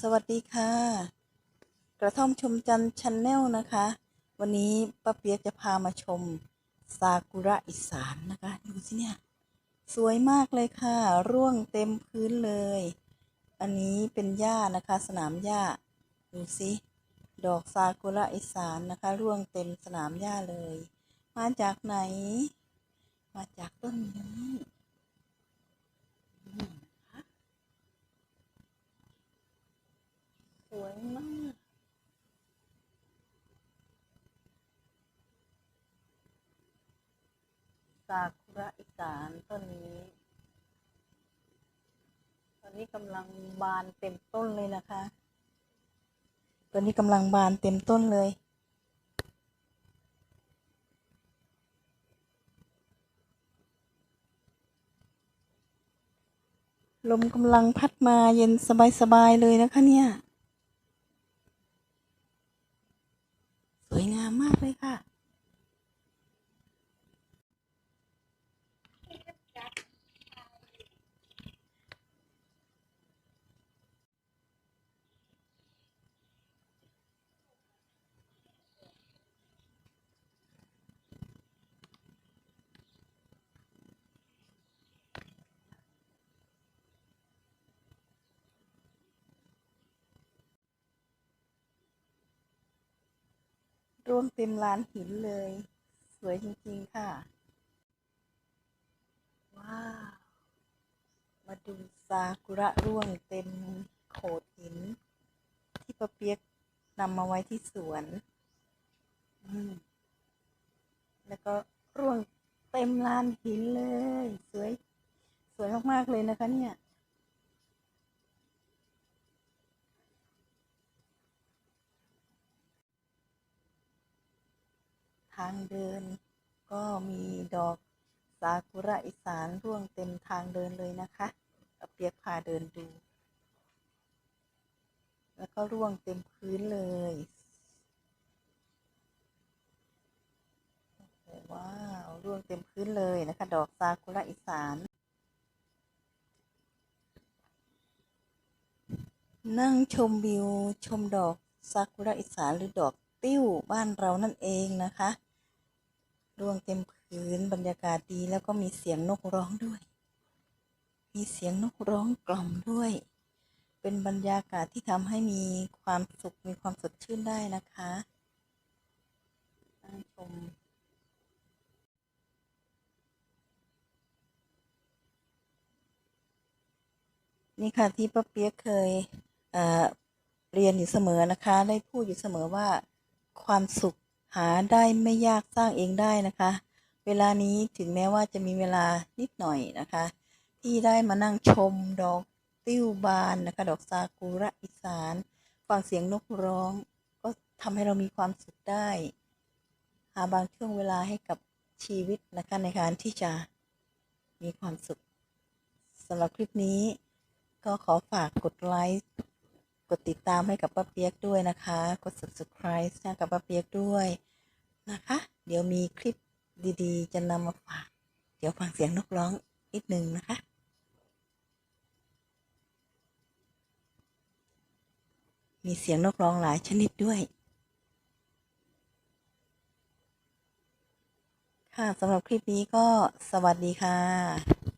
สวัสดีค่ะ กระท่อมชมจันชันแนลนะคะ วันนี้ป้าเปียกจะพามาชมซากุระอีสานนะคะ ดูสิเนี่ย สวยมากเลยค่ะ ร่วงเต็มพื้นเลย อันนี้เป็นหญ้านะคะ สนามหญ้า ดูสิดอกซากุระอีสานนะคะ ร่วงเต็มสนามหญ้าเลย มาจากไหน มาจากต้นนี้นี่นะคะสวยมาก ซากุระอีสานต้นนี้ ตอนนี้กำลังบานเต็มต้นเลยนะคะ ตอนนี้กำลังบานเต็มต้นเลยลมกำลังพัดมาเย็นสบายๆเลยนะคะเนี่ย สวยงามมากเลยค่ะ ร่วงเต็มลานหินเลย สวยจริงๆค่ะ ว้าว มาดูซากุระร่วงเต็มโขดหิน ที่ประเปียกนำมาไว้ที่สวน แล้วก็ร่วงเต็มลานหินเลย สวย สวยมาก ๆ เลยนะคะเนี่ย ทางเดิน ก็มีดอกซากุระอีสานร่วงเต็มทางเดินเลยนะคะเปียกพาเดินดู แล้วก็ร่วงเต็มพื้นเลยว้าวร่วงเต็มพื้นเลยนะคะ ดอกซากุระอีสาน นั่งชมวิวชมดอกซากุระอีสานหรือดอก ติ้วบ้านเรานั่นเองนะคะร่วงเต็มพื้นบรรยากาศดีแล้วก็มีเสียงนกร้องด้วย มีเสียงนกร้องกล่อมด้วย เป็นบรรยากาศที่ทำให้มีความสุขมีความสดชื่นได้นะคะชมนี่ค่ะที่ป้าเปียกเคยเเรียนอยู่เสมอนะคะ ได้พูดอยู่เสมอว่า ความสุขหาได้ไม่ยากสร้างเองได้นะคะ เวลานี้ถึงแม้ว่าจะมีเวลานิดหน่อยนะคะ ที่ได้มานั่งชมดอกติ้วบานนะคะ ดอกซากุระอีสานฟังเสียงนกร้อง ก็ทำให้เรามีความสุขได้ หาบางช่วงเวลาให้กับชีวิตนะคะในการที่จะมีความสุขสำหรับคลิปนี้ก็ขอฝากกดไลค์ ดติดตามให้กับป้าเปียกด้วยนะคะ กด subscribe ให้กับป้าเปียกด้วยนะคะ เดี๋ยวมีคลิปดีๆ จะนำมาฝาก เดี๋ยวฟังเสียงนกร้องนิดนึงนะคะมีเสียงนกร้องหลายชนิดด้วย ค่ะสำหรับคลิปนี้ก็สวัสดีค่ะ